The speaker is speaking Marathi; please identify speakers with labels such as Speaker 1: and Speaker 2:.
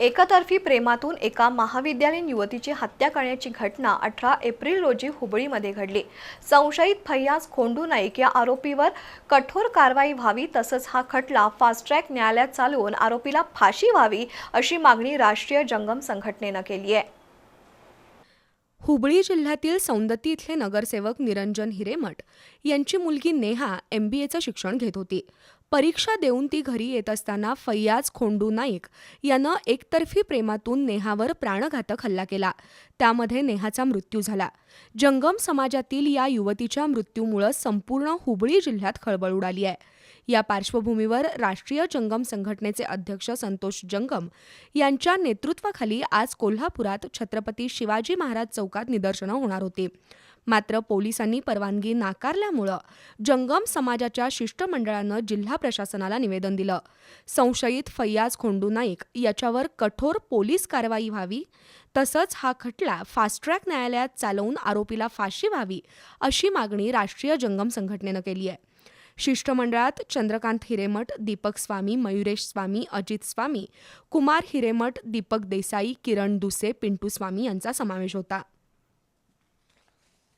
Speaker 1: एकतर्फी प्रेमातून एका महाविद्यालयीन युवतीची हत्या करण्याची घटना अठरा एप्रिल रोजी हुबळीमध्ये घडली. संशयित फैयाज खोंडू नाईक या आरोपीवर कठोर कारवाई व्हावी तसंच हा खटला फास्ट ट्रॅक न्यायालयात चालवून आरोपीला फाशी व्हावी अशी मागणी राष्ट्रीय जंगम संघटनेनं केली आहे.
Speaker 2: हुबळी जिल्ह्यातील सौंदती इथले नगरसेवक निरंजन हिरेमठ यांची मुलगी नेहा एम बी एचं शिक्षण घेत होती. परीक्षा देऊन ती घरी येत असताना फैयाज खोंडू नाईक यानं एकतर्फी प्रेमातून नेहावर प्राणघातक हल्ला केला. त्यामध्ये नेहाचा मृत्यू झाला. जंगम समाजातील या युवतीच्या मृत्यूमुळं संपूर्ण हुबळी जिल्ह्यात खळबळ उडाली आहे. या पार्श्वभूमीवर राष्ट्रीय जंगम संघटनेचे अध्यक्ष संतोष जंगम यांच्या नेतृत्वाखाली आज कोल्हापुरात छत्रपती शिवाजी महाराज चौकात निदर्शनं होणार होती. मात्र पोलिसांनी परवानगी नाकारल्यामुळं जंगम समाजाच्या शिष्टमंडळानं जिल्हा प्रशासनाला निवेदन दिलं. संशयित फैयाज खोंडू नाईक याच्यावर कठोर पोलीस कारवाई व्हावी तसंच हा खटला फास्ट ट्रॅक न्यायालयात चालवून आरोपीला फाशी व्हावी अशी मागणी राष्ट्रीय जंगम संघटनेनं केली आहे. शिष्टमंडळात चंद्रकांत हिरेमठ दीपक स्वामी मयुरेश स्वामी अजित स्वामी कुमार हिरेमठ दीपक देसाई किरण दुसे पिंटू स्वामी यांचा समावेश होता.